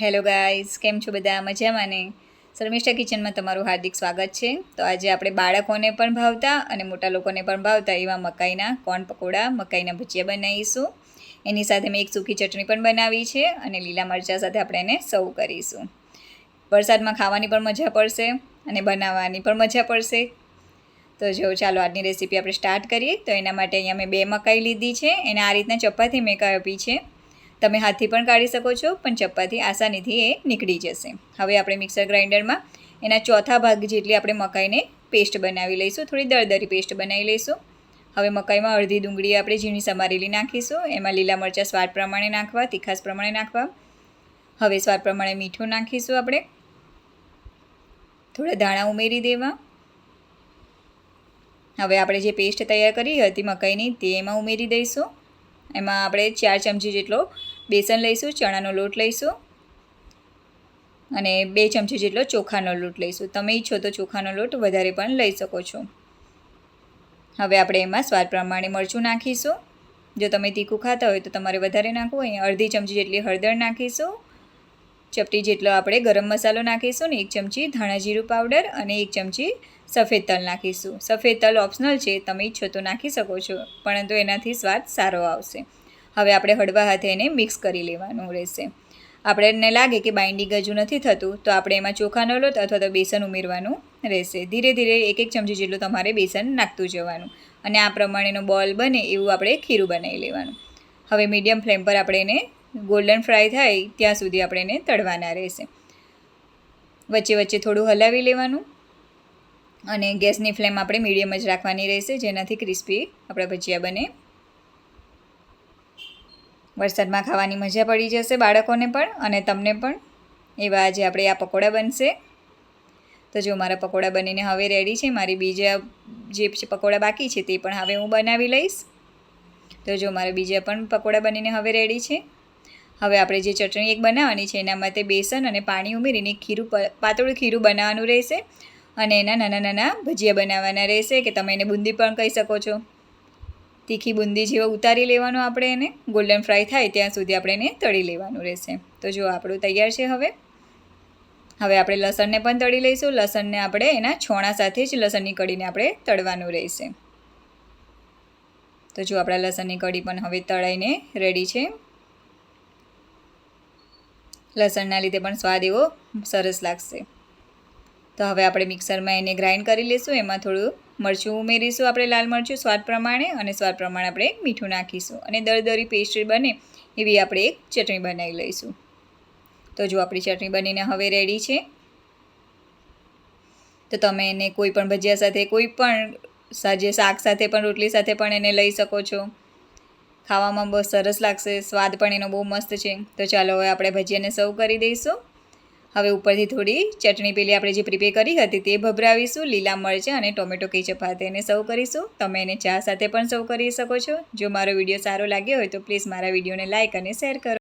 Hello guys કેમ છો બધા? મજામાં ને? શર્મિષ્ઠા કિચનમાં તમારું હાર્દિક સ્વાગત છે. તો આજે આપણે બાળકોને પણ ભાવતા અને મોટા લોકોને પણ ભાવતા એવા મકાઈના કોર્ન પકોડા, મકાઈના ભજીયા બનાવીશું. એની સાથે મેં એક સૂકી ચટણી પણ બનાવી છે અને લીલા મરચાં સાથે આપણે એને સર્વ કરીશું. વરસાદમાં ખાવાની પણ મજા પડશે અને બનાવવાની પણ મજા પડશે. તો જો ચાલો આજની રેસીપી આપણે સ્ટાર્ટ કરીએ. તો એના માટે અહીંયા મેં બે મકાઈ લીધી છે. એને આ રીતના ચપાતી મેં કાપી છે. તમે હાથથી પણ કાઢી શકો છો, પણ ચપ્પાથી આસાનીથી એ નીકળી જશે. હવે આપણે મિક્સર ગ્રાઇન્ડરમાં એના ચોથા ભાગ જેટલી આપણે મકાઈને પેસ્ટ બનાવી લઈશું, થોડી દળદરી પેસ્ટ બનાવી લઈશું. હવે મકાઈમાં અડધી ડુંગળી આપણે ઝીણી સમારેલી નાખીશું, એમાં લીલા મરચાં સ્વાદ પ્રમાણે નાખવા, તીખાસ પ્રમાણે નાખવા. હવે સ્વાદ પ્રમાણે મીઠું નાખીશું આપણે. થોડા ધાણા ઉમેરી દેવા. હવે આપણે જે પેસ્ટ તૈયાર કરી હતી મકાઈની, તે એમાં ઉમેરી દઈશું. એમાં આપણે ચાર ચમચી જેટલો બેસન લઈશું, ચણાનો લોટ લઈશું અને બે ચમચી જેટલો ચોખાનો લોટ લઈશું. તમે ઈચ્છો તો ચોખાનો લોટ વધારે પણ લઈ શકો છો. હવે આપણે એમાં સ્વાદ પ્રમાણે મરચું નાખીશું. જો તમે તીખું ખાતા હોય તો તમારે વધારે નાખવું, અહીંયા અડધી ચમચી જેટલી હળદર નાખીશું. ચપટી જેટલો આપણે ગરમ મસાલો નાખીશું ને એક ચમચી ધાણા જીરું પાવડર અને એક ચમચી સફેદ તલ નાખીશું. સફેદ તલ ઓપ્શનલ છે, તમે ઈચ્છો તો નાખી શકો છો, પરંતુ એનાથી સ્વાદ સારો આવશે. હવે આપણે હળવા હાથે એને મિક્સ કરી લેવાનું રહેશે. આપણને લાગે કે બાઇન્ડિંગ હજુ નથી થતું, તો આપણે એમાં ચોખાનો લોટ અથવા તો બેસન ઉમેરવાનું રહેશે. ધીરે ધીરે એક એક ચમચી જેટલું તમારે બેસન નાખતું જવાનું. અને આ પ્રમાણેનો બોલ બને એવું આપણે ખીરું બનાવી લેવાનું. હવે મીડિયમ ફ્લેમ પર આપણે એને ગોલ્ડન ફ્રાય થાય ત્યાં સુધી આપણે એને તળવાના રહેશે. વચ્ચે વચ્ચે થોડું હલાવી લેવાનું. અને ગેસની ફ્લેમ આપણે મીડિયમ જ રાખવાની રહેશે, જેનાથી ક્રિસ્પી આપણા ભજીયા બને. વરસાદમાં ખાવાની મજા પડી જશે બાળકોને પણ અને તમને પણ. એવા આજે આપણે આ પકોડા બનશે. તો જો મારા પકોડા બનીને હવે રેડી છે, મારી બીજા જે પકોડા બાકી છે તે પણ હવે હું બનાવી લઈશ. તો જો મારા બીજા પણ પકોડા બનીને હવે રેડી છે. હવે આપણે જે ચટણી એક બનાવવાની છે, એના માટે બેસન અને પાણી ઉમેરીને ખીરું પાતળું ખીરું બનાવવાનું રહેશે. અને એના નાના નાના ભજીયા બનાવવાના રહેશે, કે તમે એને બુંદી પણ કહી શકો છો. તીખી બુંદી જેવો ઉતારી લેવાનું આપણે એને. ગોલ્ડન ફ્રાય થાય ત્યાં સુધી આપણે એને તળી લેવાનું રહેશે. તો જો આપણું તૈયાર છે હવે. હવે આપણે લસણને પણ તળી લઈશું. લસણને આપણે એના છોણા સાથે જ લસણની કઢીને આપણે તળવાનું રહેશે. તો જો આપણા લસણની કઢી પણ હવે તળાઈને રેડી છે. લસણના લીધે પણ સ્વાદ એવો સરસ લાગશે. તો હવે આપણે મિક્સરમાં એને ગ્રાઇન્ડ કરી લઈશું એમાં થોડું મરચું ઉમેરીશું આપણે લાલ મરચું સ્વાદ પ્રમાણે અને સ્વાદ પ્રમાણે આપણે મીઠું નાખીશું. અને દરદરી પેસ્ટ બને એવી આપણે એક ચટણી બનાવી લઈશું. તો જો આપણી ચટણી બનીને હવે રેડી છે. તો તમે એને કોઈ પણ ભજીયા સાથે, કોઈ પણ સાજે શાક સાથે પણ, રોટલી સાથે પણ એને લઈ શકો છો. ખાવામાં બહુ સરસ લાગશે. સ્વાદ પણ એનો બહુ મસ્ત છે. તો ચાલો હવે આપણે ભજીયાને સર્વ કરી દઈશું. હવે ઉપરથી થોડી ચટણી પેલી આપણે જે પ્રિપેર કરી હતી તે ભભરાવીશું, લીલા મરચાં અને ટોમેટો કેચઅપ હાથે એને સર્વ કરીશું. તમે એને ચા સાથે પણ સર્વ કરી શકો છો. જો મારો વીડિયો સારો લાગ્યો હોય તો પ્લીઝ મારા વિડીયોને લાઇક અને શેર કરો.